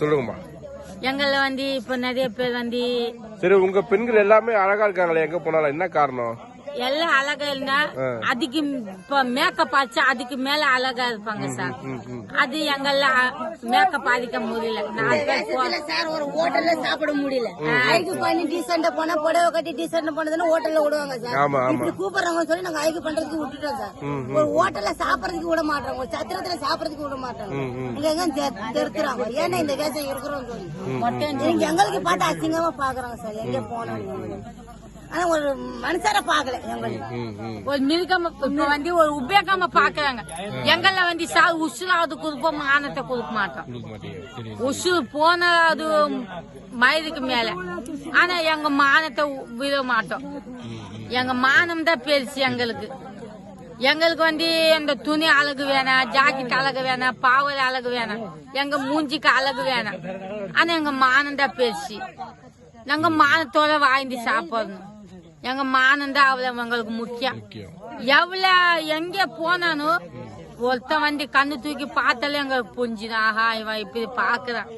சொல்லுங்கம்மா. எங்கள வந்து இப்ப நிறைய பேர் வந்து சரி உங்க பெண்கள் எல்லாமே அழகா இருக்காங்களே எங்க போனாலும். என்ன காரணம்? எல்லாம் அழகா இருந்தா அதுக்கு இப்ப மேக்கப் ஆச்சு அதுக்கு மேல அழகா இருப்பாங்க சார். அது எங்கள மேக்கப் அடிக்க முடியல. சார் ஒரு ஹோட்டல்ல சாப்பிட முடியல. ஐக்கு பண்ணி டீசெண்டா போனா புடவை கட்டி டீசெண்ட் பண்ணதுன்னு ஹோட்டல்ல விடுவாங்க சார். இப்படி கூப்பிடுறாங்க சொல்லி நாங்க ஐக்கு பண்றதுக்கு விட்டுட்டோம் சார். ஒரு ஹோட்டல்ல சாப்பிடறதுக்கு விட மாட்டாங்க ஒரு சத்திரத்துல சாப்பிடறதுக்கு விட மாட்டாங்க இங்க எங்க தெ- தெருத்துறாங்க. ஏன்னா இந்த வேஷம் இருக்கிறோம் சொல்லி. நீங்க எங்களுக்கு பார்த்து அசிங்கமா பாக்குறாங்க சார். எங்க போனாலும். ஆனா ஒரு மனுஷரை பாக்கல. ஒரு மிருகம் இப்ப வந்து ஒரு உபயோகமா பாக்குறாங்க எங்கள வந்து சார் உசுலாவது கொடுப்போம் மானத்தை கொடுக்க மாட்டோம். உசு போன அது மயதுக்கு மேல. ஆனா எங்க மானத்தை விட மாட்டோம். எங்க மானம் தான் பெருசு எங்களுக்கு. எங்களுக்கு வந்து அந்த துணி அழகு வேணாம் ஜாக்கெட் அழகு வேணாம் பாவல் அழகு வேணாம். எங்க மூஞ்சிக்கு அழகு வேணாம். ஆனா எங்க மானம் தான் பெருசு. நாங்க மானத்தோட வாழ்ந்து சாப்பிடணும். எங்க மானம் தான் அவ்வளவு எங்களுக்கு முக்கியம். எவ்வளவு எங்க போனாலும் ஒருத்தன் வந்து கண்ணு தூக்கி பார்த்தாலே எங்களுக்கு புரிஞ்சுது. ஆஹா இவன் இப்படி பாக்குறான்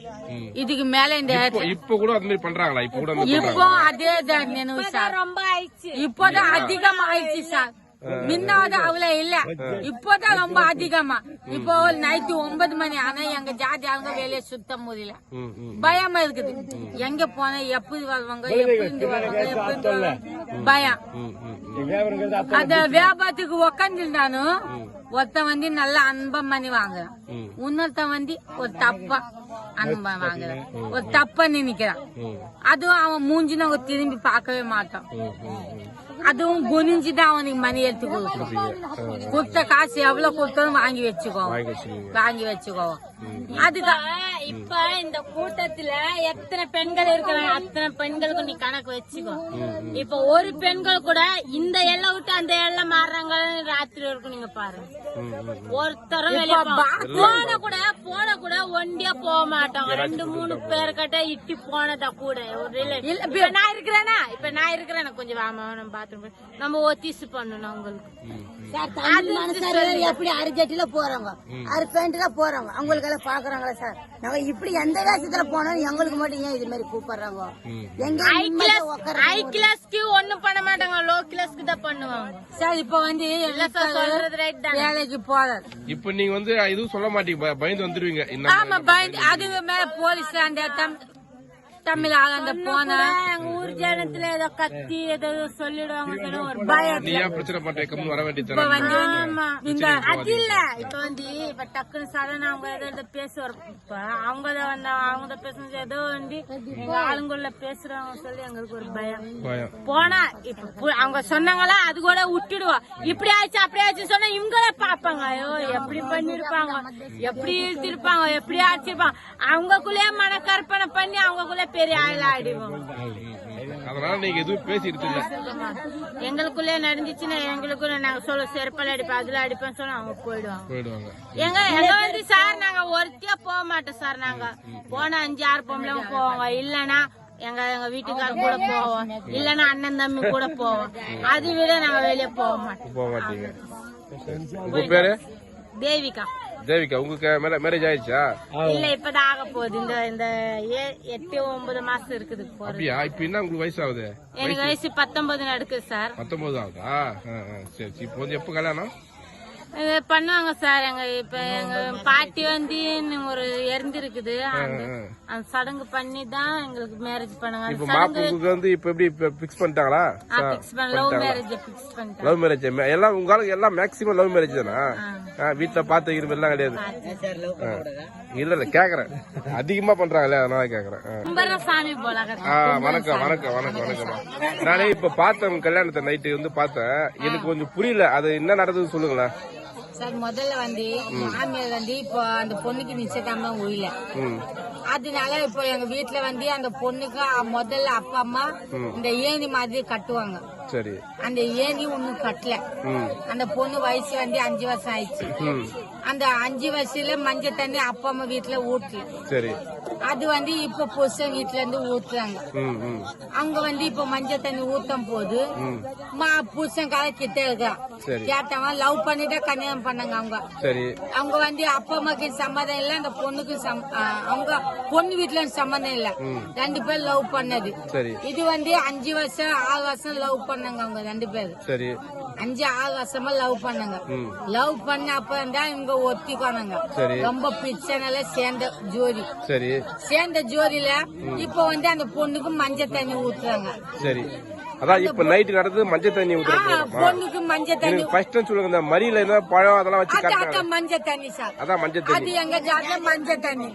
இதுக்கு மேல இந்த இப்போ இப்போ கூட அந்த மாதிரி பண்றாங்களா? இப்போ கூட இப்போ அதே தான் நினைவு சார். ரொம்ப ஆயிடுச்சு. இப்போதான் அதிகமா ஆயிடுச்சு சார். முன்னாவது அவ்வளவு இல்ல. இப்போதான் ரொம்ப அதிகமா. இப்போ நைட்டு ஒன்பது மணி ஆனா எங்க ஜாதி ஆளுங்க வெளியே சுத்த முடியல. பயமா இருக்குது. எங்க போனா எப்படி வருவாங்க எப்படி வருவாங்க எப்படி பயம். அந்த வியாபாரத்துக்கு உக்காந்துருந்தானும் ஒருத்தன் வந்து நல்ல அன்பம் பண்ணி வாங்குறான் இன்னொருத்தன் வந்து ஒரு தப்பா அன்பம் வாங்குறான் ஒரு தப்பா நினைக்கிறான். அதுவும் அவன் மூஞ்சி நாங்க திரும்பி பார்க்கவே மாட்டோம் அதுவும் குனிஞ்சுதான் அவனுக்கு மணி எடுத்து கொடுக்கணும் கொடுத்த காசு எவ்வளவு கொடுத்தாலும் வாங்கி வச்சுக்கோ. வாங்கி வச்சுக்கோ. அதுதான். இப்ப இந்த கூட்டத்துல எத்தனை பெண்கள் இருக்கிறாங்க? அத்தனை பெண்களுக்கு நீ கணக்கு வச்சுக்கோ. இப்ப ஒரு பெண்கள் கூட இந்த எல்லை விட்டு அந்த எல்லை மாறுறாங்க ராத்திரி வரைக்கும் நீங்க பாருங்க. ஒருத்தரும் வெளிய போ- போன கூட போன கூட ஒண்டியா போக மாட்டாங்க ரெண்டு மூணு பேர் கிட்ட இட்டி போனதா கூட. இப்ப நான் இருக்கிறேனா? இப்ப நான் இருக்கிறேன். கொஞ்சம் வாமா நம்ம பாத்ரூம் நம்ம ஒத்திசு பண்ணணும் மனுஷாரு எப்படி அரிஜட்டில போறாங்க? அரி பேண்ட்ல போறாங்க. அவங்களுக்கு எல்லாம் பாக்குறாங்களா சார்? நாங்க இப்படி எந்த வேஷத்துல போனாலும் எங்களுக்கு மட்டும் ஏன் இது மாதிரி கூப்பிடுறாங்க எங்க ஹை ஹை கிளாஸ்க்கு ஒண்ணும் பண்ண மாட்டாங்க லோ கிளாஸ்க்கு தான் பண்ணுவாங்க. சார் இப்ப வந்து சொல்றது ரைட் தான்? வேலைக்கு போறாரு. இப்போ நீங்க வந்து எதுவும் சொல்ல மாட்டீங்க பயந்து வந்துருவீங்க. ஆமா பயந்து அதுக்கு மேல போலீஸ் அந்த தமிழ் ஆள் அந்த போன. எங்க ஊர் ஜனத்துல ஏதோ கத்தி ஏதோ சொல்லிடுவாங்க ஒரு பயம் வந்து இந்த அது இல்ல. இப்ப வந்து இப்ப டக்குன்னு சடன் அவங்க ஏதோ ஏதோ பேசுவார் இப்ப அவங்க தான் வந்து அவங்க தான் பேசுறது ஏதோ வந்து எங்க ஆளுங்குள்ள பேசுறாங்க சொல்லி எங்களுக்கு ஒரு பயம். பயம். போனா இப்ப அவங்க சொன்னாங்களா அது கூட விட்டுடுவோம் இப்படி ஆயிடுச்சு அப்படி ஆயிடுச்சு சொன்னா இவங்களே பாப்பாங்க ஐயோ எப்படி பண்ணிருப்பாங்க? எப்படி இழுத்திருப்பாங்க? எப்படி அடிச்சிருப்பாங்க அவங்களுக்குள்ளே மன கற்பனை பண்ணி அவங்களுக்குள்ளே பெரிய ஆள ஆடிடுவோம் அதனால நீங்க எதுவும் பேசிட்டு எங்களுக்குள்ளே நடந்துச்சுன்னா எங்களுக்குள்ள நாங்க சொல்ல செருப்பால அடிப்போம் அதுல அடிப்போம் சொன்னா அவங்க போயிடுவாங்க. போயிடுவாங்க. எங்க எங்க வந்து சார் நாங்க ஒருத்தியா போக மாட்டோம் சார் நாங்க. போனா அஞ்சு ஆறு பொம்பளை போவாங்க இல்லனா எங்க எங்க வீட்டுக்கார கூட போவோம். இல்லனா அண்ணன் தம்பி கூட போவோம். அது விட நாங்க வெளியே போக மாட்டோம். போக மாட்டீங்க. உங்க பேரு? தேவிகா. தேவிகா உங்களுக்கு மேரேஜ் ஆயிடுச்சா? இல்ல இப்பதான் ஆக போகுது இந்த இந்த எட்டு ஒன்பது மாசம் இருக்குது அப்படியா? இப்ப என்ன உங்களுக்கு வயசு ஆகுது எனக்கு வயசு பத்தொன்பது நடக்குது சார். பத்தொன்பது ஆகுதா? சரி சரி. இப்போ வந்து எப்போ கல்யாணம்? பண்ணுவாங்க சார். எங்க இப்ப எங்க பாட்டி வந்து ஒரு இறந்து இருக்குது அந்த சடங்கு பண்ணி தான் எங்களுக்கு மேரேஜ் பண்ணாங்க இப்போ அந்த மாப்பு உங்களுக்கு வந்து இப்போ எப்படி ஃபிக்ஸ் பண்ணிட்டாங்களா? லவ் மேரேஜ் ஃபிக்ஸ் பண்ணிட்டாங்க. லவ் மேரேஜ் எல்லாம் உங்க எல்லாம் மேக்ஸிமம் லவ் மேரேஜ் தானா? பார்த்து இருக்கிற எல்லாம் கிடையாது. ஆ. இல்ல இல்ல கேக்குறேன். அதிகமா பண்றாங்களே அதனால கேக்குறேன். ஆ. வணக்கம் வணக்கம் வணக்கம் வணக்கம்மா. நானே இப்ப பார்த்தேன் கல்யாணத்தை நைட்டு வந்து பார்த்தேன். எனக்கு கொஞ்சம் புரியல அது என்ன நடந்ததுன்னு சொல்லுங்களேன். சார் முதல்ல வந்து மாமியார் வந்து இப்போ அந்த பொண்ணுக்கு நிச்சயதார்த்தம் உயில. ம். அதனால இப்போ எங்க வீட்டுல வந்து அந்த பொண்ணுக்கு முதல்ல அப்பா அம்மா இந்த ஏணி மாதிரி கட்டுவாங்க. சரி. அந்த ஏணி ஒண்ணும் கட்டல. அந்த பொண்ணு வயசு வந்து அஞ்சு வருஷம் ஆயிடுச்சு. அந்த அஞ்சு வயசுல மஞ்சள் தண்ணி அப்பா அம்மா வீட்டுல ஊட்டல. சரி. அது வந்து இப்ப புருஷன் வீட்டுல இருந்து ஊத்துறாங்க. அவங்க வந்து இப்ப மஞ்சள் தண்ணி ஊத்தும் போது மா. புருஷன் கால கிட்ட இருக்கிறான் சரி. கேட்டவன் லவ் பண்ணிட்டு கல்யாணம் பண்ணாங்க அவங்க. அவங்க வந்து அப்பா அம்மாக்கு சம்மதம் இல்ல அந்த பொண்ணுக்கு அவங்க பொண்ணு வீட்டுல சம்மதம் இல்ல. ரெண்டு பேர் லவ் பண்ணது. இது வந்து அஞ்சு வருஷம் ஆறு வருஷம் லவ் பண்ணாங்க அவங்க ரெண்டு பேர் சரி. அஞ்சு ஆறு வருஷமா லவ் பண்ணாங்க. லவ் பண்ண அப்புறம் தான் இவங்க ஒத்திக்கோனாங்க. ரொம்ப பிரச்சனைல சேர்ந்த ஜோடி சரி. சேர்ந்த ஜோடியில இப்ப வந்து அந்த பொண்ணுக்கு மஞ்சள் தண்ணி ஊத்துறாங்க. சரி. அதான் இப்ப நைட்டு நடந்தது மஞ்சள் தண்ணி பொண்ணுக்கு மஞ்சள் தண்ணி ஃபர்ஸ்ட் சொல்லுங்க இந்த மரியில என்ன பழம் அதெல்லாம் வச்சு மஞ்சள் தண்ணி சார். அதான் மஞ்சள் அது தண்ணி எங்க ஜாதியில மஞ்சள் தண்ணி.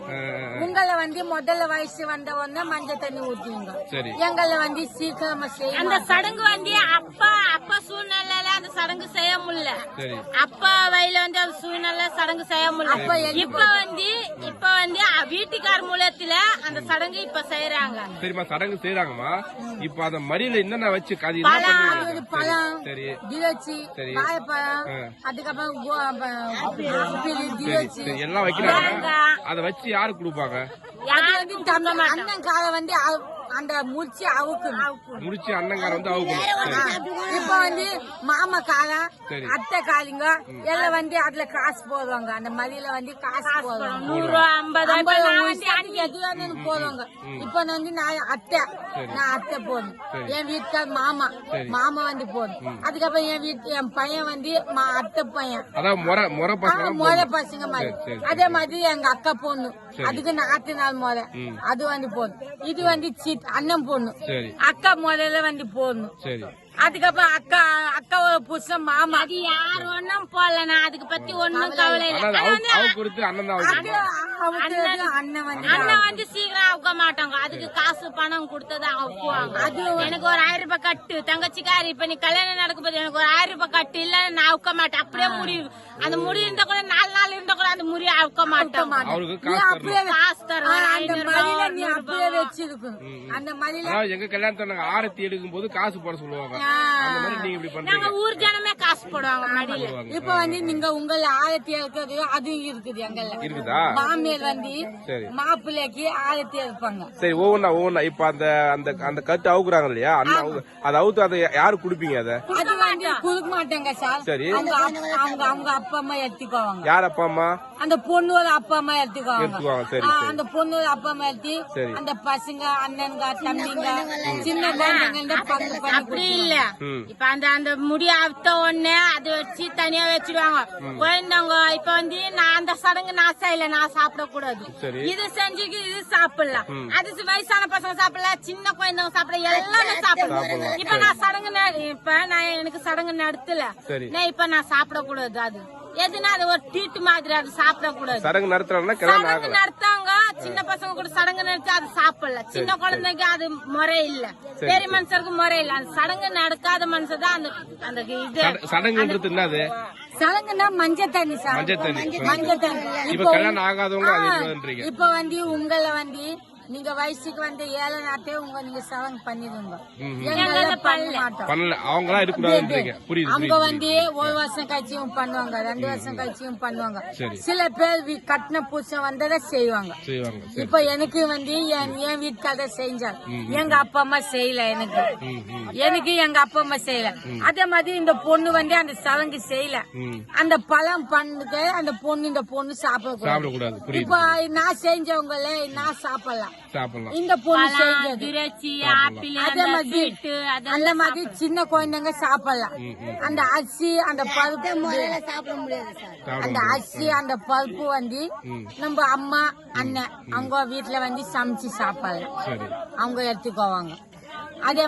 உங்களை வந்து முதல்ல வயசு வந்த உடனே மஞ்சள் தண்ணி ஊத்துவீங்க. சரி. எங்களை வந்து சீக்கிரமா செய்ய அந்த சடங்கு வந்து அப்பா அப்பா சூழ்நிலையில அந்த சடங்கு செய்ய முடியல. சரி. அப்பா வயல வந்து அந்த சூழ்நிலை சடங்கு செய்ய அப்ப முடியல. இப்ப வந்து இப்ப வந்து வீட்டுக்கார் மூலத்துல அந்த சடங்கு இப்ப செய்யறாங்க சரிம்மா சடங்கு செய்யறாங்கம்மா இப்ப அந்த மரியில என்னென்ன வச்சு ஒரு பழம் சரி திரட்சி சரி. வாழைப்பழம். அதுக்கப்புறம் எல்லாம் வைக்கிறாங்க. அத வச்சு யாரு கொடுப்பாங்க? அது வந்து தம்பி அண்ணன் காலை வந்து அந்த முடிச்சு அவுக்கணும். முடிச்சு அண்ணங்கார வந்து அவுக்கணும். சரி. இப்ப வந்து மாமா காலம். அத்தை காலிங்க எல்லாம் வந்து அதுல காசு போடுவாங்க. அந்த மதியில வந்து காசு போடுவாங்க. நூறு ஐம்பது ரூபா. இப்ப ஐம்பது நான் ஒரு வந்து சாமிக்கு எதுவா இருந்தாலும் போடுவாங்க. இப்ப நான் வந்து நான் அத்தை நான் அத்தை போடணும். என் வீட்டுக்கார் மாமா மாமா வந்து போடணும். அதுக்கப்புறம் என் வீட்டு என் பையன் வந்து மா- அத்தை பையன். முறை பசங்க மாதிரி. அதே மாதிரி எங்க அக்கா பொண்ணு அதுக்கு நாத்து நாள் முறை. அது வந்து போடணும். இது வந்து சீட் அண்ணன் சரி. அக்கா முதல்ல வந்து போடணும். சரி. அதுக்கப்புறம் அக்கா அக்காவோட புருஷன் மாமா. அது யார் ஒண்ணும் போடல நான் அதுக்கு பத்தி ஒண்ணும் கவலை இல்ல. அண்ணன் வந்து அண்ணன் வந்து சீக்கிரம் அவுக்க மாட்டாங்க. அதுக்கு காசு பணம் கொடுத்ததான் அவுக்குவாங்க எனக்கு ஒரு ஆயிரம் ரூபாய் கட்டு. தங்கச்சிக்காரி இப்ப நீ கல்யாணம் நடக்கும் போது எனக்கு ஒரு ஆயிரம் ரூபாய் கட்டு இல்ல நான் அவுக்க மாட்டேன். அப்படியே முடி அந்த முடி இருந்தா கூட நாலு நாள் இருந்தா கூட அந்த முடி அவுக்க காசு அப்படியே காசு தருவேன் அந்த ரூபாய், நீ அப்படியே ரூபாய். வச்சிருக்கணும். அந்த அதாவது எங்க கல்யாணத்தை நாங்க ஆரத்தி எடுக்கும் போது காசு போட சொல்லுவாங்க. நீங்க ஊர் ஜனமே காசு போடுவாங்க மடியில. இப்ப வந்து நீங்க உங்கள ஆரத்தி இருக்கிறது அதுவும் இருக்குது எங்கல்ல இருக்குதா? மாமியார் வந்து சரி. மாப்பிள்ளைக்கு ஆரத்தி இருப்பாங்க சரி ஒவ்வொன்றா ஒவ்வொன்றா இப்ப அந்த அந்த அந்த கட்டு அவுக்குறாங்க இல்லையா? அவுக்கு அதை அவுத்து அதை யாரு குடுப்பீங்க அதை கொடுக்க மாட்டாங்க சார். சரி. அவங்க அவங்க அவங்க அப்பா அம்மா எடுத்துக்குவாங்க யார் அப்பா அம்மா? அந்த பொண்ணோட அப்பா அம்மா எடுத்துக்குவாங்க சரி அந்த பொண்ணோட அப்பா அம்மா எடுத்து. அந்த பசங்க அண்ணனுங்க தம்பிங்க சின்ன குழந்தைங்க பங்கு அப்படி இல்ல. இப்ப அந்த அந்த முடி அவுத்த உடனே அது வச்சு தனியா வச்சிடுவாங்க குழந்தைங்க இப்ப வந்து நான் அந்த சடங்கு நான் செய்யல நான் சாப்பிட கூடாது சரி. இது செஞ்சுக்கு இது சாப்பிடலாம் அது வயசான பசங்க சாப்பிடலாம் சின்ன குழந்தைங்க சாப்பிட எல்லாமே சாப்பிடலாம் சாப்பிடலாம். இப்ப நான் சடங்கு இப்ப நான் எனக்கு சடங்கு நடத்தல. நான் இப்ப நான் சாப்பிட கூடாது அது. எதுனா அது ஒரு டீட்டு மாதிரி அது சாப்பிட கூடாது சடங்கு நடத்துறாங்கன்னா சடங்கு நடத்தாங்க சின்ன பசங்க கூட சடங்கு நடத்தி அது சாப்பிடல. சின்ன குழந்தைக்கு அது முறை இல்ல. பெரிய மனுஷருக்கு முறை இல்ல. அந்த சடங்கு நடக்காத மனுஷன் தான் அந்த அந்த இது. சட- சடங்குன்றது என்னது? சலங்குனா மஞ்சள் தண்ணி சார். மஞ்சள் தண்ணி. மஞ்சள் தண்ணி. இப்ப கல்யாணம் ஆகாதவங்க இப்ப வந்து உங்களை வந்து நீங்க வயசுக்கு வந்து ஏழை நாட்டே உங்க நீங்க சலங்கு பண்ணிடுங்க. எங்களை பண்ண மாட்டோம். பண்ணல. அவங்களா புரியுது அவங்க வந்து ஒரு வருஷம் கழிச்சியும் பண்ணுவாங்க ரெண்டு வருஷம் கழிச்சியும் பண்ணுவாங்க. சில பேர் வீ- கட்டின புருஷன் வந்ததை செய்வாங்க. இப்ப எனக்கு வந்து என் என் வீட்டுக்காக செஞ்சாங்க எங்க அப்பா அம்மா செய்யல எனக்கு. எனக்கு எங்க அப்பா அம்மா செய்யல. அதே மாதிரி இந்த பொண்ணு வந்து அந்த சலங்கு செய்யல. அந்த பழம் பண்ணுக்கு அந்த பொண்ணு இந்த பொண்ணு சாப்பிடக்கூடாது. இப்ப நான் செஞ்சவங்கள நான் சாப்பிடலாம். சாப்பிடலாம். இந்த பொண்ணு ஆப்பிள் அதே அந்த மாதிரி அந்த சின்ன குழந்தைங்க சாப்பிடலாம். அந்த அரிசி அந்த பருப்பு சாப்பிட முடியாது சார். அந்த அரிசி அந்த பருப்பு வந்து நம்ம அம்மா அண்ணன் அவங்க வீட்டுல வந்து சமைச்சு சாப்பிடலாம். சரி. அவங்க எடுத்துக்குவாங்க. அதே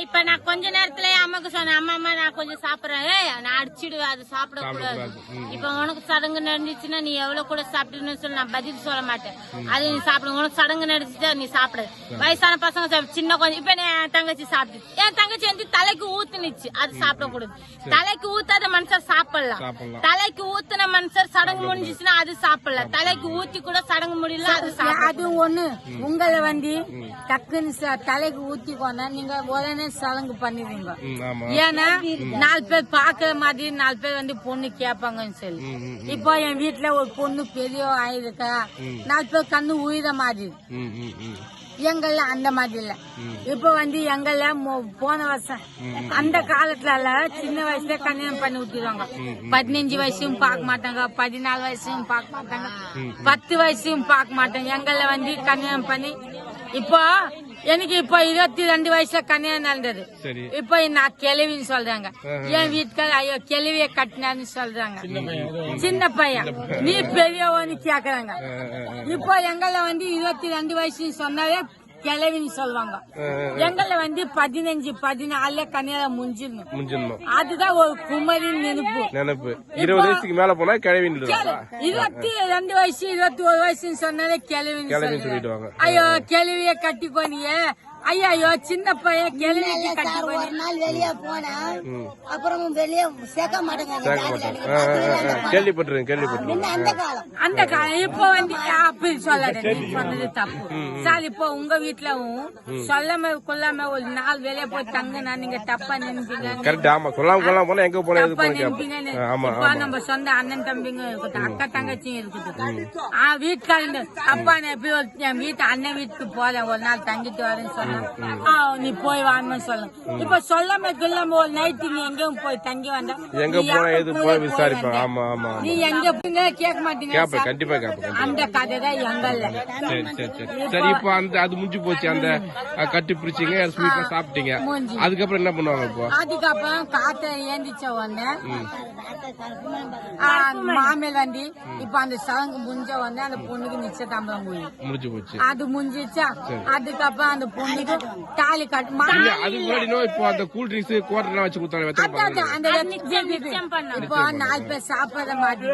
இப்ப நான் கொஞ்ச நேரத்துல அம்மாக்கு சொன்னேன். அம்மா அம்மா நான் கொஞ்சம் சாப்பிடுறேன். நான் அடிச்சிடுவேன். அது சாப்பிடக்கூடாது. இப்ப உனக்கு சடங்கு நடந்துச்சுன்னா நீ எவ்வளவு கூட சாப்பிட்டுன்னு சொல்லி நான் பதில் சொல்ல மாட்டேன். அது நீ சாப்பிடு. உனக்கு சடங்கு நடந்துச்சுன்னா நீ சாப்பிடு. வயசான பசங்க சின்ன கொஞ்சம் இப்ப என் தங்கச்சி சாப்பிட்டு. என் தங்கச்சி வந்து தலைக்கு ஊத்துனுச்சு. அது சாப்பிடக்கூடாது. தலைக்கு ஊத்தாத மனுஷர் சாப்பிடலாம். தலைக்கு ஊத்துன மனுஷர் சடங்கு முடிஞ்சிச்சுன்னா அது சாப்பிடலாம். தலைக்கு ஊத்தி கூட சடங்கு முடியல அது அது ஒண்ணு. உங்களை வந்து டக்குன்னு தலைக்கு ஊத்திக்கோனா நீங்க உடனே சலங்கு பண்ணிடுங்க ஏன்னா நாலு பேர் பாக்குற மாதிரி நாலு பேர் வந்து பொண்ணு கேட்பாங்கன்னு சொல்லி. இப்போ என் வீட்டுல ஒரு பொண்ணு பெரிய ஆயிருக்கா. நாலு பேர் கண்ணு உயிர மாதிரி. எங்கள்ல அந்த மாதிரி இல்ல. இப்ப வந்து எங்கள்ல போன வருஷம் அந்த காலத்துல சின்ன வயசுல கல்யாணம் பண்ணி விட்டுருவாங்க. பதினஞ்சு வயசும் பார்க்க மாட்டாங்க பதினாலு வயசும் பார்க்க மாட்டாங்க பத்து வயசும் பார்க்க மாட்டாங்க. எங்கள்ல வந்து கல்யாணம் பண்ணி இப்போ எனக்கு இப்போ இருபத்தி ரெண்டு வயசுல கல்யாணம் நடந்தது. இப்போ நான் கிழவின்னு சொல்றாங்க. என் வீட்டுக்கார ஐயோ கிழவிய கட்டினான்னு சொல்றாங்க. சின்ன பையன் நீ பெரியவன்னு கேக்குறாங்க. இப்போ எங்கள வந்து இருபத்தி ரெண்டு வயசுன்னு சொன்னாலே கிழவின்னு சொல்லுவாங்க. எங்கள வந்து பதினஞ்சு பதினாலுல கல்யாணம் முடிஞ்சிடணும் முடிஞ்சிடணும் அதுதான் ஒரு குமரி நினைப்பு. நினைப்பு. இருபது வயசுக்கு மேல போனா கிழவின்னு இருபத்தி ரெண்டு வயசு இருபத்தி ஒரு வயசுன்னு சொன்னாலே சொல்லுவாங்க. சொல்லிடுவாங்க. ஐயோ கிழவிய கட்டிக்கோனியே. ஐயா சின்ன பையன் கிழவிக்கு சார் கட்டிக்கோனி ஒரு நாள் வெளியே போனேன். அப்புறம் வெளியே சேர்க்க மாட்டேங்க. கேள்விப்பட்டிருக்கேன் கேள்விப்பட்டிருக்கேன். அந்த காலம். அந்த காலம். இப்போ வந்து அப்படி சொல்லாத நீ சொன்னது தப்பு. சார் இப்போ உங்க வீட்டுலவும் சொல்லாம கொள்ளாம ஒரு நாள் வெளியே போய் தங்கினா நீங்க தப்பா நினைப்பீங்க? கரெக்ட் ஆமா. சொல்லாம கொள்ளாம போனா எங்க போனா தப்பா போன ஆமா இப்போ நம்ம சொந்த அண்ணன் தம்பிங்க இருக்குது அக்கா தங்கச்சியும் இருக்குது ஆ வீட்டுக்காரங்க அப்பா நான் எப்படி ஒரு என் வீட்டு அண்ணன் வீட்டுக்கு போறேன் ஒரு நாள் தங்கிட்டு வரேன்னு சொன்னா ஆ, நீ போய் வாங்கன்னு சொல்லணும் இப்ப சொல்லாம கொள்ளாம ஒரு நைட்டு நீ எங்கேயும் போய் தங்கி வந்தா எங்க போனா எது போய் போய் போய் விசாரிப்பேன் வந்த? ஆமா ஆமா நீ ஆமா எங்க போங்க கேட்க மாட்டீங்க. கண்டிப்பா அந்த கதை தான் எங்கல்ல சரி சரி. சரி சரி இப்போ அந்த அது முடிஞ்சு போச்சு. அந்த கட்டி பிடிச்சிங்க சாப்பிட்டீங்க. அதுக்கப்புறம் என்ன பண்ணுவாங்க இப்போ? அதுக்கப்புறம் காத்த ஏந்திச்ச உடனே மாமேல் வந்து இப்ப அந்த சடங்கு முடிஞ்ச உடனே அந்த பொண்ணுக்கு நிச்சயதாம்பரம் முடிஞ்சு போச்சு. அது முடிஞ்சிச்சா? அதுக்கப்புறம் அந்த தாலி கட்டு முன்னாடி இப்போ அந்த கூல் ட்ரிங்க்ஸ் குவார்டர்லாம் வச்சு கொடுத்தாங்க வெத்தலை அதான், பாக்கு. அதான், அந்த வெத்தலை இப்போ நாலு பேர் சாப்பிடுற மாதிரி.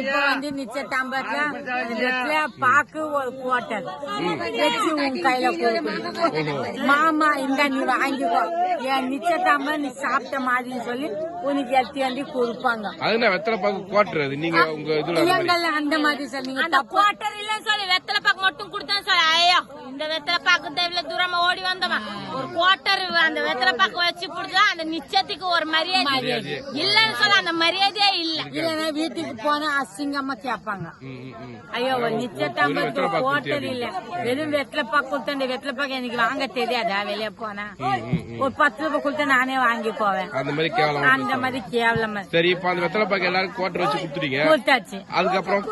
இப்போ வந்து நிச்சயதாம்பரத்துல அந்த வெத்தலை பாக்கு ஒரு குவார்டர் வச்சு உன் கையில கொடுக்கணும் மாமா இந்த நீ வாங்கிக்கோ. என் நிச்சயதாம்பரம் நீ சாப்பிட்ட மாதிரின்னு சொல்லி உனக்கு எடுத்து வந்து கொடுப்பாங்க. அது என்ன வெத்தலை பாக்கு குவார்டர் அது? நீங்க உங்க இதுல அந்த மாதிரி. சார் நீங்க அந்த தப்பா குவார்டர் இல்லன்னு சொல்லி வெத்தலை பாக்கு மட்டும் கொடுத்தேன் சார் ஐயோ இந்த வெத்தலை பாக்கு இவ்வளவு தூரமா ஓடி வந்தவன். ஒரு குவார்டர் அந்த வெத்தலை பாக்கு வச்சு கொடுத்தா அந்த நிச்சயத்துக்கு ஒரு மரியாதை. இல்லன்னு சொல்ல அந்த மரியாதையே இல்ல. இல்லன்னா வீட்டுக்கு போனா அசிங்கமா கேட்பாங்க ம். ஐயோ நிச்சயதாம்பரத்துக்கு ஹோட்டல் இல்ல. வெறும் வெத்தலை பாக்கு கொடுத்த அந்த வெத்தலை பாக்கு எனக்கு வாங்க தெரியாதா? வெளியே போனா. ஒரு பத்து ரூபாய் கொடுத்தா நானே வாங்கி போவேன். அந்த மாதிரி கேவலம் அந்த மாதிரி கேவலமா. சரி இப்போ அந்த வெத்தலை பாக்கு எல்லாரும் குவார்டர் வச்சு கொடுத்துட்டீங்க. கொடுத்தாச்சு. அதுக்கப்புறம்?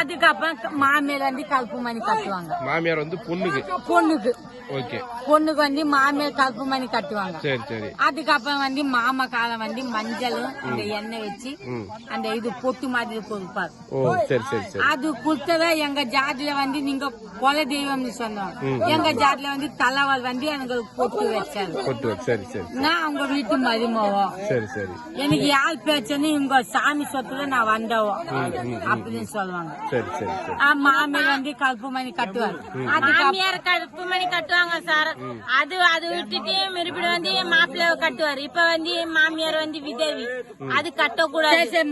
அதுக்கப்புறம் மாமியார் வந்து கருப்பு மணி கட்டுவாங்க. மாமியார் வந்து பொண்ணுக்கு. பொண்ணுக்கு. பொண்ணுக்கு வந்து மாமியார் கருப்பு மணி கட்டுவாங்க. சரி சரி. அதுக்கப்புறம் வந்து மாமா காலம் வந்து மஞ்சளும் இந்த எண்ணெய் வச்சு அந்த இது பொட்டு மாதிரி கொடுப்பாரு சரி சரி அது கொடுத்ததா எங்க ஜாதியில வந்து நீங்க குல தெய்வம்னு சொன்னோம். எங்க ஜாதியில வந்து தலைவர் வந்து எங்களுக்கு பொட்டு வச்சாரு. கொட்டு வச்சு. சரி சரி நான் அவங்க வீட்டு மருமவம் சரி சரி. எனக்கு யார் பேச்சுன்னு இவங்க சாமி சொத்துல நான் வந்தவோம் அப்படின்னு சொல்லுவாங்க. சரி சரி சரி. ஆ, மாமியார் வந்து கருப்பு மணி கட்டுவார். கருப்பு மணி கட்டுவாங்க. சார். அது அது விட்டுட்டு மறுபடியும் வந்து மாப்பிள்ளை கட்டுவாரு. இப்ப வந்து மாமியார் வந்து விதவி. அது கட்டக்கூடாது.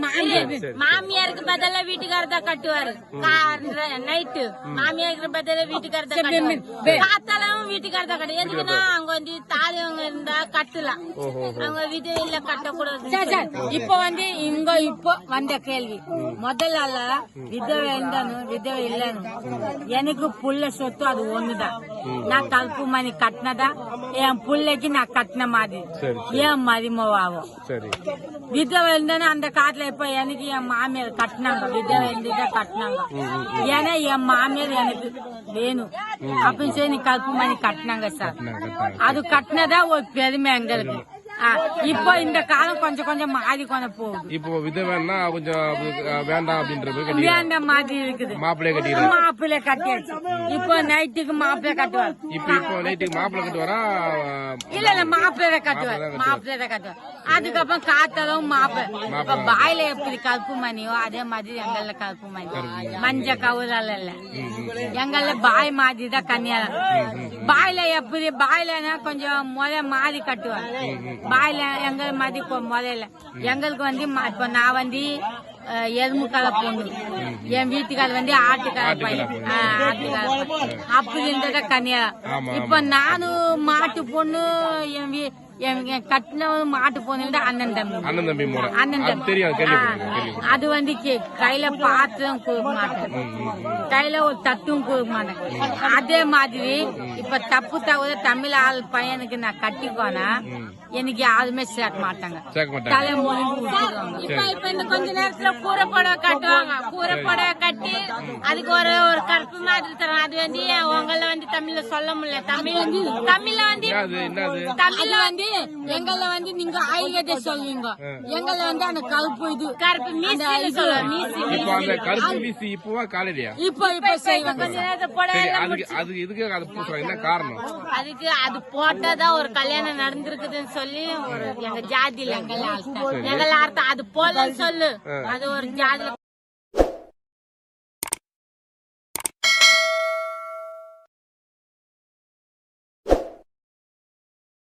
மாமியாருக்கு பதிலா வீட்டுக்காரர் தான் கட்டுவாரு. நைட்டு மாமியாருக்கு பதிலா வீட்டுக்காரர் தான் கட்டுவாரு. காத்தாலும் வீட்டுக்காரர் தான் கட்டு எதுக்குன்னா அங்க வந்து தாலியவங்க இருந்தா கட்டலாம். அவங்க விதவில கட்டக்கூடாது. இப்ப வந்து இங்க இப்போ வந்த கேள்வி. முதல்ல விதவை இருந்தானு விதவை இல்லன்னு எனக்கு புள்ள சொத்து அது ஒண்ணுதான். நான் கல்பு மணி கட்டினதா என் புள்ளைக்கு நான் கட்டின மாதிரி ஏன் மருமவாகும் சரி. விதவை இருந்தானே அந்த காட்டுல இப்ப எனக்கு என் மாமியார் கட்டினாங்க. விதவை இருந்துட்டா கட்டினாங்க ஏன்னா என் மாமியார் எனக்கு வேணும் அப்படின்னு சொல்லி நீ கல்பு மணி கட்டினாங்க சார். அது கட்டினதா ஒரு பெருமை எங்களுக்கு. இப்போ இந்த காலம் கொஞ்சம் கொஞ்சம் மாறி கொஞ்சம் போகுது. இப்போ விதவைன்னா கொஞ்சம் வேண்டாம் அப்படின்ற மாதிரி கட்டிக்கிறாங்க வேண்ட மாதிரி இருக்குது. மாப்பிள்ளைய கட்டிக்கிறாங்க மாப்பிள்ளை கட்டியாச்சு. இப்போ நைட்டுக்கு மாப்பிள்ளை கட்டுவார். இப்போ இப்போ நைட்டுக்கு மாப்பிள்ளை கட்டு வரா இல்ல இல்ல மாப்பிள்ளை கட்டுவார். மாப்பிள்ளை கட்டுவார். அதுக்கப்புறம் காத்தலும் மாப்பிள்ளை. இப்ப பாயில எப்படி கருப்பு மணியோ அதே மாதிரி எங்கள்ல கருப்பு மணி மஞ்ச கவுரால இல்ல. எங்கள்ல பாய் மாதிரி தான் கன்னியாரம் பாயில எப்படி பாயிலனா கொஞ்சம் முத மாறி கட்டுவார். பாயில எங்க மாதிரி கொ- முத இல்ல எங்களுக்கு வந்து இப்ப நான் வந்து எருமுக்கால பொண்ணு. என் வீட்டுக்கார வந்து ஆட்டுக்கார பையன். ஆட்டுக்கார. அப்படி இருந்ததா கன்னியா. இப்ப நானும் மாட்டு பொண்ணு என் வீ- கட்டின மாட்டு பொண்ணு அண்ணன் தம்பி. அண்ணன் தம்பி அண்ணன் அது தம்பி வந்து கையில பாத்திரம் கொடுக்க மாட்டேன். கையில ஒரு தட்டும் கொடுக்க மாட்டேன். அதே மாதிரி இப்ப தப்பு தவிர தமிழ் ஆள் பையனுக்கு நான் கட்டிக்கோனா எனக்கு யாருமே சேர்க்க மாட்டாங்க. தலை இப்ப இப்ப இந்த கொஞ்ச நேரத்துல கூரை புடவை கட்டுவாங்க. கூரை புடவை கட்டி அதுக்கு ஒரு ஒரு கருப்பு மாதிரி தரும் அது வந்து உங்கள வந்து தமிழ்ல சொல்ல முடியல? தமிழ் வந்து தமிழ்ல வந்து தமிழ்ல வந்து எங்கள வந்து நீங்க ஆயுகத்தை சொல்லுவீங்க எங்கள வந்து அந்த கருப்பு இது கருப்பு மீசி சொல்லுவோம் மீசி. இப்போ இப்போ இப்போ செய்வாங்க. கொஞ்ச நேரத்துல புடவை அதுக்கு அது போட்டாதான் ஒரு கல்யாணம் நடந்திருக்குதுன்னு சொல்லி ஒரு எங்க ஜாதியில எங்கள அர்த்தம் எங்கள அர்த்தம் அது போல சொல்லு. அது ஒரு ஜாதியில